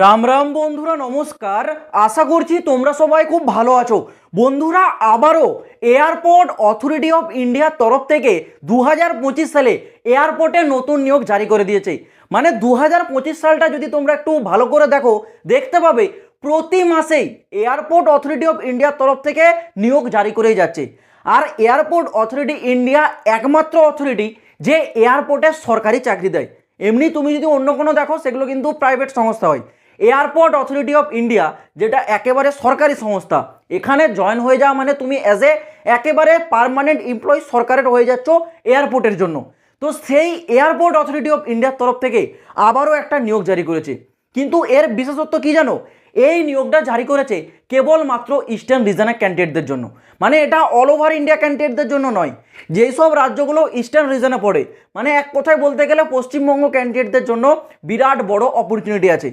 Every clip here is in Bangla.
রাম রাম বন্ধুরা, নমস্কার। আশা করছি তোমরা সবাই খুব ভালো আছো। বন্ধুরা, আবারও এয়ারপোর্ট অথরিটি অফ ইন্ডিয়ার তরফ থেকে দু হাজার পঁচিশ সালে এয়ারপোর্টে নতুন নিয়োগ জারি করে দিয়েছে। মানে দু হাজার পঁচিশ সালটা যদি তোমরা একটু ভালো করে দেখো, দেখতে পাবে প্রতি মাসেই এয়ারপোর্ট অথরিটি অফ ইন্ডিয়ার তরফ থেকে নিয়োগ জারি করেই যাচ্ছে। আর এয়ারপোর্ট অথরিটি ইন্ডিয়া একমাত্র অথরিটি যে এয়ারপোর্টে সরকারি চাকরি দেয়। এমনি তুমি যদি অন্য কোনো দেখো, সেগুলো কিন্তু প্রাইভেট সংস্থা হয়। এয়ারপোর্ট অথরিটি অফ ইন্ডিয়া, যেটা একেবারে সরকারি সংস্থা, এখানে জয়েন হয়ে যাওয়া মানে তুমি অ্যাজ এ একেবারে পারমানেন্ট এমপ্লয়ি সরকারের হয়ে যাচ্ছ এয়ারপোর্টের জন্য। তো সেই এয়ারপোর্ট অথরিটি অফ ইন্ডিয়ার তরফ থেকে আবারও একটা নিয়োগ জারি করেছে। কিন্তু এর বিশেষত্ব কি জানো? এই নিয়োগটা জারি করেছে কেবলমাত্র ইস্টার্ন রিজনের ক্যান্ডিডেটদের জন্য। মানে এটা অল ওভার ইন্ডিয়া ক্যান্ডিডেটদের জন্য নয়। যেই সব রাজ্যগুলো ইস্টার্ন রিজনে পড়ে মানে এক কথায় বলতে গেলে পশ্চিমবঙ্গ ক্যান্ডিডেটদের জন্য বিরাট বড় অপরচুনিটি আছে।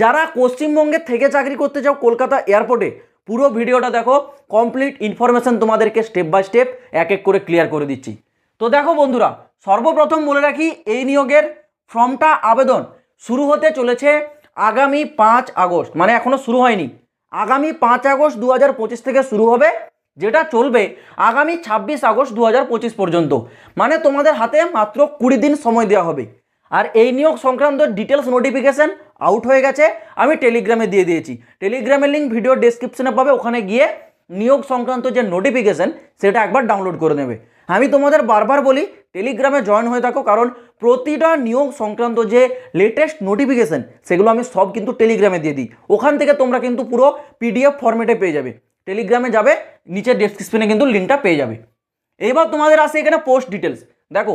যারা পশ্চিমবঙ্গে থেকে চাকরি করতে চাও কলকাতা এয়ারপোর্টে, পুরো ভিডিওটা দেখো কমপ্লিট ইনফরমেশন তোমাদেরকে স্টেপ বাই স্টেপ এক এক করে ক্লিয়ার করে দিচ্ছি। তো দেখো বন্ধুরা, সর্বপ্রথম বলে রাখি, এই নিয়োগের ফর্মটা আবেদন শুরু হতে চলেছে আগামী পাঁচ আগস্ট মানে এখনও শুরু হয়নি। আগামী পাঁচ আগস্ট দু হাজার পঁচিশ থেকে শুরু হবে, যেটা চলবে আগামী ছাব্বিশ আগস্ট দু হাজার পঁচিশ পর্যন্ত। মানে তোমাদের হাতে মাত্র কুড়ি দিন সময় দেওয়া হবে। আর এই নিয়োগ সংক্রান্ত ডিটেলস নোটিফিকেশন আউট হয়ে গেছে, আমি টেলিগ্রামে দিয়ে দিয়েছি। টেলিগ্রামের লিঙ্ক ভিডিও ডেসক্রিপশনে পাবে, ওখানে গিয়ে নিয়োগ সংক্রান্ত যে নোটিফিকেশন সেটা একবার ডাউনলোড করে নেবে। আমি তোমাদের বারবার বলি টেলিগ্রামে জয়েন হয়ে থাকো, কারণ প্রতিটা নিয়োগ সংক্রান্ত যে লেটেস্ট নোটিফিকেশন সেগুলো আমি সব কিন্তু টেলিগ্রামে দিয়ে দিই। ওখান থেকে তোমরা কিন্তু পুরো পিডিএফ ফরম্যাটে পেয়ে যাবে। টেলিগ্রামে যাবে নিচের ডেসক্রিপশনে কিন্তু লিঙ্কটা পেয়ে যাবে। এবার তোমাদের আসে এখানে পোস্ট ডিটেলস দেখো,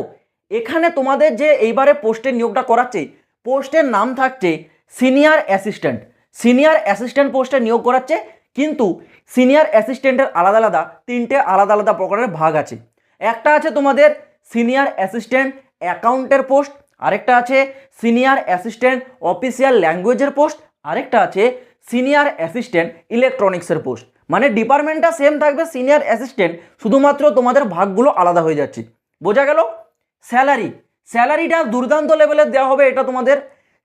এখানে তোমাদের যে এইবারে পোস্টের নিয়োগটা করাচ্ছে পোস্টের নাম থাকছে সিনিয়র অ্যাসিস্ট্যান্ট। সিনিয়র অ্যাসিস্ট্যান্ট পোস্টে নিয়োগ করাচ্ছে, কিন্তু সিনিয়র অ্যাসিস্ট্যান্টের আলাদা আলাদা, তিনটে আলাদা আলাদা প্রকারের ভাগ আছে। একটা আছে তোমাদের সিনিয়র অ্যাসিস্ট্যান্ট অ্যাকাউন্টের পোস্ট, আরেকটা আছে সিনিয়র অ্যাসিস্ট্যান্ট অফিসিয়াল ল্যাঙ্গুয়েজের পোস্ট, আরেকটা আছে সিনিয়র অ্যাসিস্ট্যান্ট ইলেকট্রনিক্সের পোস্ট। মানে ডিপার্টমেন্টটা সেম থাকবে, সিনিয়র অ্যাসিস্ট্যান্ট শুধুমাত্র তোমাদের ভাগগুলো আলাদা হয়ে যাচ্ছে। বোঝা গেল? স্যালারি, স্যালারিটা দুর্দান্ত লেভেলের দেওয়া হবে, এটা তোমাদের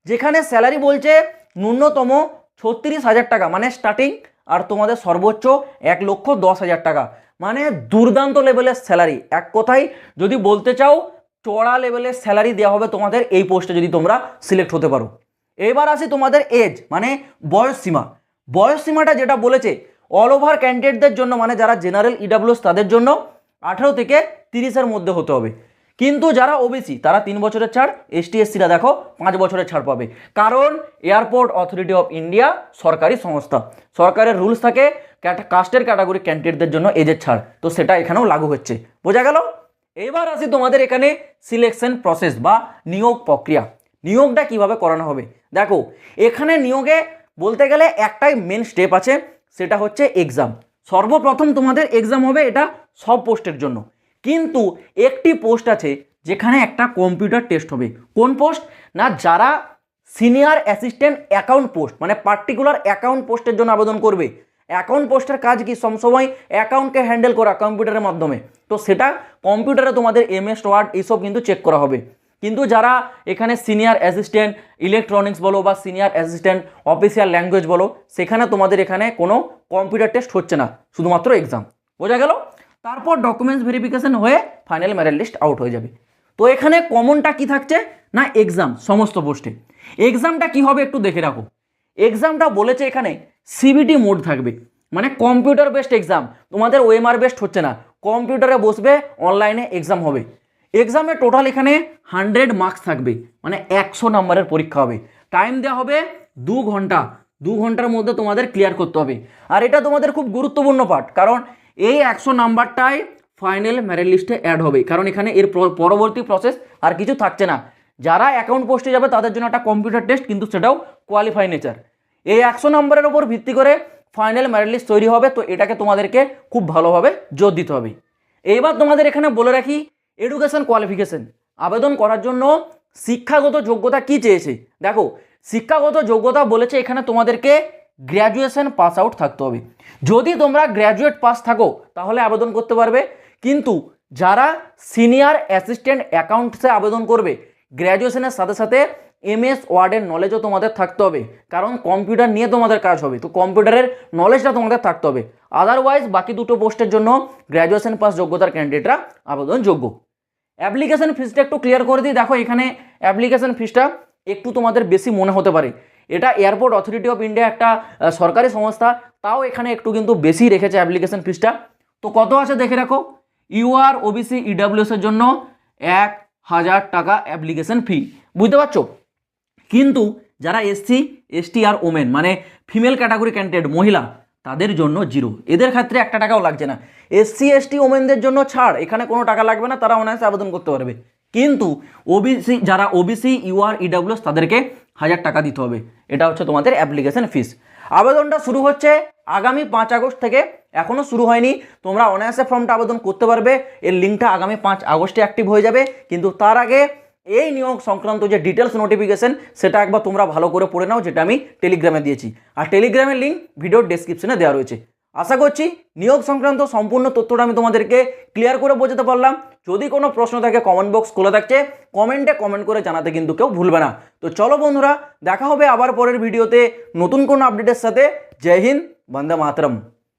যেখানে স্যালারি বলছে ন্যূনতম ছত্রিশ হাজার টাকা মানে স্টার্টিং আর তোমাদের সর্বোচ্চ এক লক্ষ দশ হাজার টাকা। মানে দুর্দান্ত লেভেলের স্যালারি এক কথায় যদি বলতে চাও, চড়া লেভেলের স্যালারি দেওয়া হবে তোমাদের এই পোস্টে যদি তোমরা সিলেক্ট হতে পারো। এবার আসি তোমাদের এজ মানে বয়স সীমা। বয়স সীমাটা যেটা বলেছে অল ওভার ক্যান্ডিডেটদের জন্য মানে যারা জেনারেল ইডাব্লিউএস তাদের জন্য, আঠেরো থেকে তিরিশের মধ্যে হতে হবে। কিন্তু যারা ওবিসি তারা তিন বছরের ছাড় এসটি এসসিরা দেখো, পাঁচ বছরের ছাড় পাবে। কারণ এয়ারপোর্ট অথরিটি অফ ইন্ডিয়া সরকারি সংস্থা। সরকারের রুলস থাকে কাস্টের ক্যাটাগরি ক্যান্ডিডেটদের জন্য এজের ছাড়। তো সেটা এখানেও লাগু হচ্ছে। বোঝা গেল? এবার আসি তোমাদের এখানে সিলেকশন প্রসেস বা নিয়োগ প্রক্রিয়া। নিয়োগটা কীভাবে করানো হবে? দেখো, এখানে নিয়োগে বলতে গেলে একটাই মেন স্টেপ আছে, সেটা হচ্ছে এক্সাম সর্বপ্রথম তোমাদের এক্সাম হবে এটা সব পোস্টের জন্য। কিন্তু একটি পোস্ট আছে যেখানে একটা কম্পিউটার টেস্ট হবে। কোন পোস্ট? না, যারা সিনিয়র অ্যাসিস্ট্যান্ট অ্যাকাউন্ট পোস্ট মানে পার্টিকুলার অ্যাকাউন্ট পোস্টের জন্য আবেদন করবে। অ্যাকাউন্ট পোস্টের কাজ কি? সবসময় অ্যাকাউন্টকে হ্যান্ডেল করা কম্পিউটারের মাধ্যমে। তো সেটা কম্পিউটারে তোমাদের এমএস, ওয়ার্ড এইসব কিন্তু চেক করা হবে। কিন্তু যারা এখানে সিনিয়র অ্যাসিস্ট্যান্ট ইলেকট্রনিক্স বলো বা সিনিয়র অ্যাসিস্ট্যান্ট অফিসিয়াল ল্যাঙ্গুয়েজ বলো, সেখানে তোমাদের এখানে কোনো কম্পিউটার টেস্ট হচ্ছে না, শুধুমাত্র এক্সাম। বোঝা গেল? তারপর ডকুমেন্টস ভেরিফিকেশন হয়ে ফাইনাল মেরিট লিস্ট আউট হয়ে যাবে। তো এখানে কমনটা কি থাকছে? না এক্সাম সমস্ত পোস্টে এক্সামটা কি হবে একটু দেখে রাখো। এক্সামটা বলেছে এখানে সিবিটি মোড থাকবে। মানে কম্পিউটার বেসড এক্সাম তোমাদের ওএমআর বেসড হচ্ছে না। কম্পিউটারে বসবে অনলাইনে এক্সাম হবে। এক্সামে টোটাল এখানে হান্ড্রেড মার্কস থাকবে। মানে একশো নম্বরের পরীক্ষা হবে। টাইম দেওয়া হবে দু ঘণ্টা। দু ঘণ্টার মধ্যে তোমাদের ক্লিয়ার করতে হবে। আর এটা তোমাদের খুব গুরুত্বপূর্ণ পার্ট কারণ এই একশো নাম্বারটাই ফাইনাল মেরিট লিস্টে অ্যাড হবে। কারণ এখানে এর পরবর্তী প্রসেস আর কিছু থাকছে না। যারা অ্যাকাউন্ট পোস্টে যাবে, তাদের জন্য একটা কম্পিউটার টেস্ট কিন্তু সেটাও কোয়ালিফাই নেচার এই একশো নম্বরের ওপর ভিত্তি করে ফাইনাল মেরিট লিস্ট তৈরি হবে, তো এটাকে তোমাদেরকে খুব ভালোভাবে জোর দিতে হবে। এইবার তোমাদের এখানে বলে রাখি এডুকেশন কোয়ালিফিকেশন আবেদন করার জন্য শিক্ষাগত যোগ্যতা কি চেয়েছে? দেখো, শিক্ষাগত যোগ্যতা বলেছে এখানে তোমাদেরকে গ্র্যাজুয়েশন পাস আউট থাকতে হবে। যদি তোমরা গ্র্যাজুয়েট পাস থাকো, তাহলে আবেদন করতে পারবে। কিন্তু যারা সিনিয়র অ্যাসিস্ট্যান্ট অ্যাকাউন্টসে আবেদন করবে গ্র্যাজুয়েশনের সাথে সাথে এমএস ওয়ার্ডের নলেজও তোমাদের থাকতে হবে। কারণ কম্পিউটার নিয়ে তোমাদের কাজ হবে। তো কম্পিউটারের নলেজটা তোমাদের থাকতে হবে। আদারওয়াইজ বাকি দুটো পোস্টের জন্য গ্র্যাজুয়েশন পাস যোগ্যতার ক্যান্ডিডেটরা আবেদনযোগ্য। অ্যাপ্লিকেশন ফিসটা একটু ক্লিয়ার করে দিই। দেখো, এখানে অ্যাপ্লিকেশন ফিসটা একটু তোমাদের বেশি মনে হতে পারে। এটা এয়ারপোর্ট অথরিটি অফ ইন্ডিয়া একটা সরকারি সংস্থা, তাও এখানে একটু কিন্তু বেশি রেখেছে অ্যাপ্লিকেশন ফিসটা তো কত আছে দেখে রাখো? ইউআর ওবিসি ইডাব্লিউএস এর জন্য এক হাজার টাকা অ্যাপ্লিকেশন ফি বুঝতে পারছ? কিন্তু যারা এসসি এসটি আর ওমেন মানে ফিমেল ক্যাটাগরি ক্যান্ডিডেট মহিলা, তাদের জন্য জিরো এদের ক্ষেত্রে একটা টাকাও লাগছে না। এসসি এসটি ওমেনদের জন্য ছাড়। এখানে কোনো টাকা লাগবে না, তারা অনায়াসে আবেদন করতে পারবে। কিন্তু ওবিসি যারা ওবিসি ইউআর ইডাব্লিউএস তাদেরকে হাজার টাকা দিতে হবে। এটা হচ্ছে তোমাদের অ্যাপ্লিকেশন ফিস আবেদনটা শুরু হচ্ছে আগামী পাঁচ আগস্ট থেকে। এখনও শুরু হয়নি। তোমরা অনায়াসে ফর্মটা আবেদন করতে পারবে। এর লিঙ্কটা আগামী পাঁচ আগস্টে অ্যাক্টিভ হয়ে যাবে। কিন্তু তার আগে এই নিয়োগ সংক্রান্ত যে ডিটেলস নোটিফিকেশন সেটা একবার তোমরা ভালো করে পড়ে নাও, যেটা আমি টেলিগ্রামে দিয়েছি। আর টেলিগ্রামের লিঙ্ক ভিডিওর ডেসক্রিপশনে দেওয়া রয়েছে। আশা করছি নিয়োগ সংক্রান্ত সম্পূর্ণ তথ্যটা আমি তোমাদেরকে ক্লিয়ার করে বোঝাতে পারলাম। যদি কোনো প্রশ্ন থাকে কমেন্ট বক্স খোলা থাকছে কমেন্টে কমেন্ট করে জানাতে কিন্তু কেউ ভুলবে না। তো চলো বন্ধুরা, দেখা হবে আবার পরের ভিডিওতে নতুন কোনো আপডেটের সাথে। জয় হিন্দ, বন্দে মাতরম।